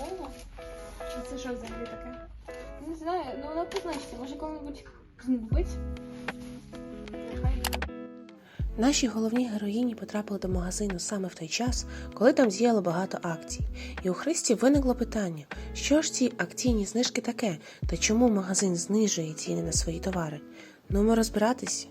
О, це що взагалі таке? не знаю, ну вона позначиться, може коли-небудь знадобиться. Наші головні героїні потрапили до магазину саме в той час, коли там з'їло багато акцій, і у Христі виникло питання, що ж ці акційні знижки таке, та чому магазин знижує ціни на свої товари. Ну, ми розбиратись.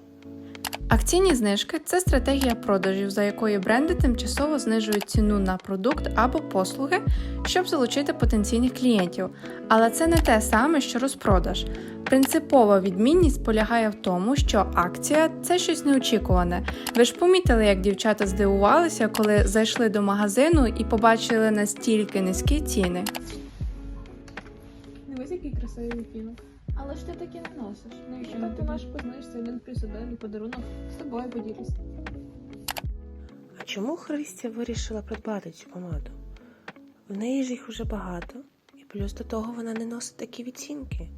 Акційні знижки це стратегія продажів, за якою бренди тимчасово знижують ціну на продукт або послуги, щоб залучити потенційних клієнтів. Але це не те саме, що розпродаж. Принципова відмінність полягає в тому, що акція це щось неочікуване. Ви ж помітили, як дівчата здивувалися, коли зайшли до магазину і побачили настільки низькі ціни. Дивись, який красивий відтінок. Але ж ти таки не носиш. Навіщо Так на ти наш познаєшся один плюс один подарунок з тобою поділюсь. А чому Христя вирішила придбати цю помаду? В неї ж їх уже багато, і плюс до того вона не носить такі відцінки.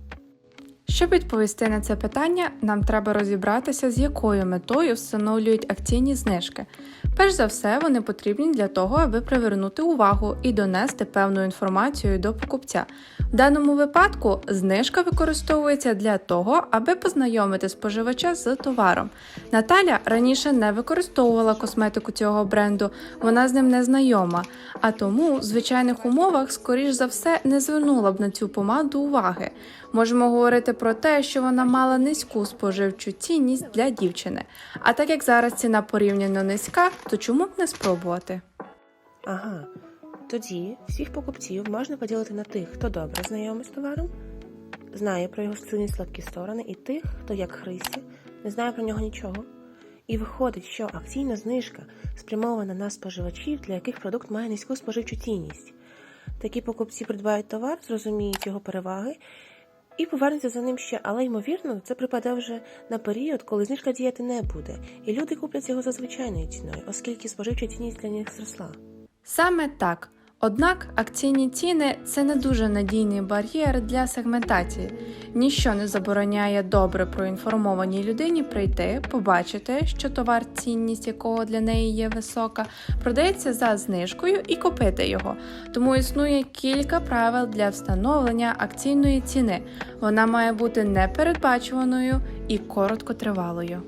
Щоб відповісти на це питання, нам треба розібратися, з якою метою встановлюють акційні знижки. Перш за все, вони потрібні для того, аби привернути увагу і донести певну інформацію до покупця. В даному випадку знижка використовується для того, аби познайомити споживача з товаром. Наталя раніше не використовувала косметику цього бренду, вона з ним не знайома, а тому в звичайних умовах, скоріш за все, не звернула б на цю помаду уваги. Можемо говорити про те, що вона мала низьку споживчу цінність для дівчини. А так як зараз ціна порівняно низька, то чому б не спробувати? Ага, тоді всіх покупців можна поділити на тих, хто добре знайомий з товаром, знає про його сильні слабкі сторони, і тих, хто, як Христі, не знає про нього нічого. І виходить, що акційна знижка спрямована на споживачів, для яких продукт має низьку споживчу цінність. Такі покупці придбають товар, зрозуміють його переваги і повернеться за ним ще, але ймовірно, це припаде вже на період, коли знижка діяти не буде, і люди куплять його за звичайною ціною, оскільки споживча цінність для них зросла. Саме так. Однак акційні ціни це не дуже надійний бар'єр для сегментації. Ніщо не забороняє добре проінформованій людині прийти, побачити, що товар, цінність якого для неї є висока, продається за знижкою і купити його. Тому існує кілька правил для встановлення акційної ціни. Вона має бути непередбачуваною і короткотривалою.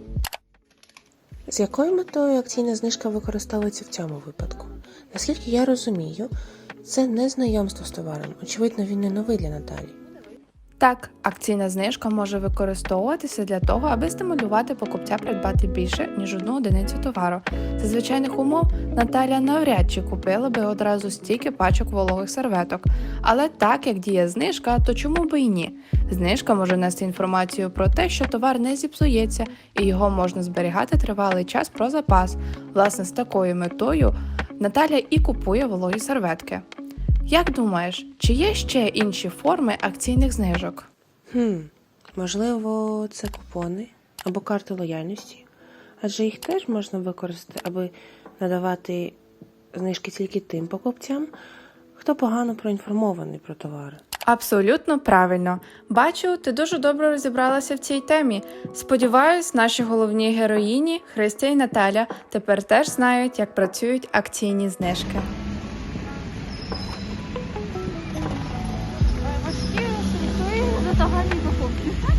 З якою метою акційна знижка використовується в цьому випадку? Наскільки я розумію, це не знайомство з товаром. Очевидно, він не новий для Наталі. Так, акційна знижка може використовуватися для того, аби стимулювати покупця придбати більше, ніж одну одиницю товару. За звичайних умов Наталя навряд чи купила би одразу стільки пачок вологих серветок. Але так як діє знижка, то чому би і ні? Знижка може нести інформацію про те, що товар не зіпсується, і його можна зберігати тривалий час про запас. Власне, з такою метою Наталя і купує вологі серветки. Як думаєш, чи є ще інші форми акційних знижок? Хм, можливо, це купони або карти лояльності, адже їх теж можна використати, аби надавати знижки тільки тим покупцям, хто погано проінформований про товари. Абсолютно правильно. Бачу, ти дуже добре розібралася в цій темі. Сподіваюсь, наші головні героїні Христя і Наталя тепер теж знають, як працюють акційні знижки. Загальні покупки.